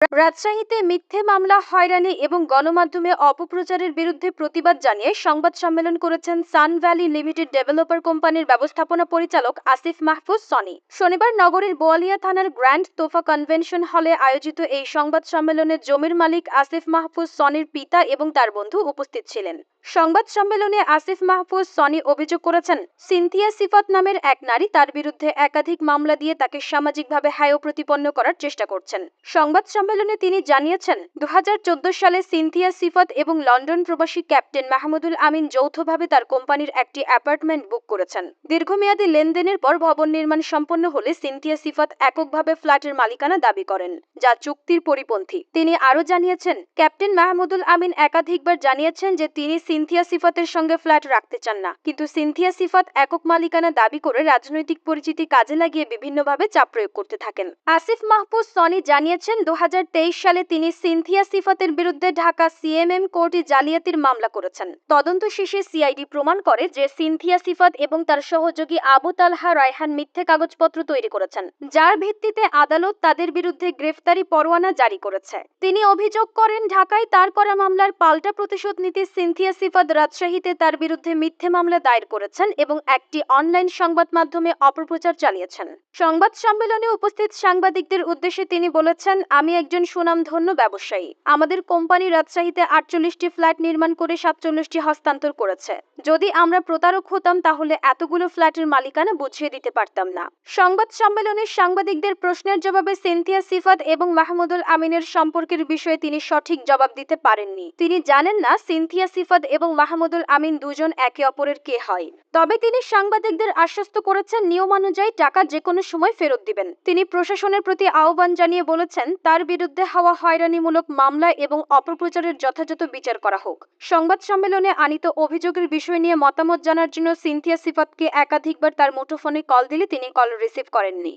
রাজশাহীতে মিথ্যে মামলা, হয়রানি এবং গণমাধ্যমে অপপ্রচারের বিরুদ্ধে প্রতিবাদ জানিয়ে সংবাদ সম্মেলন করেছেন সান ভ্যালি লিমিটেড ডেভেলপার কোম্পানির ব্যবস্থাপনা পরিচালক আসিফ মাহফুজ সনি। শনিবার নগরীর বোয়ালিয়া থানার গ্র্যান্ড তোফা কনভেনশন হলে আয়োজিত এই সংবাদ সম্মেলনে জমির মালিক আসিফ মাহফুজ সনির পিতা এবং তার বন্ধু উপস্থিত ছিলেন। সংবাদ সম্মেলনে আসিফ মাহফুজ সনি অভিযোগ করেছেন, সিনথিয়া সিফাত নামের এক নারী তার বিরুদ্ধে একাধিক মামলা দিয়ে তাকে সামাজিকভাবে হায় প্রতিপন্ন করার চেষ্টা করছেন। সংবাদ সম্মেলনে তিনি জানিয়েছেন দু হাজার চোদ্দ সালে সিনথিয়া সিফাত এবং লন্ডন প্রবাসী ক্যাপ্টেন মাহমুদুল আমিন যৌথভাবে তার কোম্পানির একটি অ্যাপার্টমেন্ট বুক করেছেন। দীর্ঘমেয়াদী লেনদেনের পর ভবন নির্মাণ সম্পন্ন হলে সিনথিয়া সিফাত এককভাবে ফ্ল্যাটের মালিকানা দাবি করেন, যা চুক্তির পরিপন্থী। তিনি আরও জানিয়েছেন, ক্যাপ্টেন মাহমুদুল আমিন একাধিকবার জানিয়েছেন যে তিনি সিনথিয়া সিফাতের সঙ্গে ফ্ল্যাট রাখতে চান না, কিন্তু সিনথিয়া সিফাত একক মালিকানা দাবি করে রাজনৈতিক পরিচিতি কাজে লাগিয়ে বিভিন্নভাবে চাপ প্রয়োগ করতে থাকেন। আসিফ মাহফুজ সনি জানিয়েছেন দু সালে তিনি সিনথিয়া সিফাতের বিরুদ্ধে ঢাকা সিএমএম কোর্টে জালিয়াতির মামলা করেছেন। তদন্ত শেষে সিআইডি প্রমাণ করে যে সিনথিয়া সিফাত এবং তার সহযোগী আবু তালহা রায়হান মিথ্যে কাগজপত্র তৈরি করেছেন, যার ভিত্তিতে আদালত তাদের বিরুদ্ধে গ্রেফতারি পরোয়ানা জারি করেছে। তিনি অভিযোগ করেন, ঢাকায় তার করা মামলার পাল্টা প্রতিশোধ নিতে সিনথিয়া সিফাত রাজশাহীতে তার বিরুদ্ধে মিথ্যে মামলা দায়ের করেছেন এবং একটি অনলাইন সংবাদ মাধ্যমে অপপ্রচার চালিয়েছেন। সংবাদ সম্মেলনে উপস্থিত সাংবাদিকদের উদ্দেশ্যে তিনি বলেছেন, আমি একজন সুনামধন্য ব্যবসায়ী। আমাদের কোম্পানি রাজশাহীতে আটচল্লিশটি ফ্ল্যাট নির্মাণ করে সাতচল্লিশটি হস্তান্তর করেছে। যদি আমরা প্রতারক হতাম, তাহলে এতগুলো ফ্ল্যাটের মালিকানা বুঝিয়ে দিতে পারতাম না। সংবাদ সম্মেলনে সাংবাদিকদের প্রশ্নের জবাবে সিনথিয়া সিফাত এবং মাহমুদুল আমিনের সম্পর্কের বিষয়ে তিনি সঠিক জবাব দিতে পারেননি। তিনি জানেন না সিনথিয়া সিফাত এবং মাহমুদুল আমিন দুজন একে অপরের কে হয়। তবে তিনি সাংবাদিকদের আশ্বস্ত করেছেন, নিয়মানুযায়ী টাকা যে কোনো সময় ফেরত দিবেন। তিনি প্রশাসনের প্রতি আহ্বান জানিয়ে বলেছেন, তার বিরুদ্ধে হওয়া হয়রানিমূলক মামলা এবং অপপ্রচারের যথাযথ বিচার করা হোক। সংবাদ সম্মেলনে আনিত অভিযোগের বিষয় নিয়ে মতামত জানার জন্য সিনথিয়া সিফাতকে একাধিকবার তার মুঠোফোনে কল দিলে তিনি কল রিসিভ করেননি।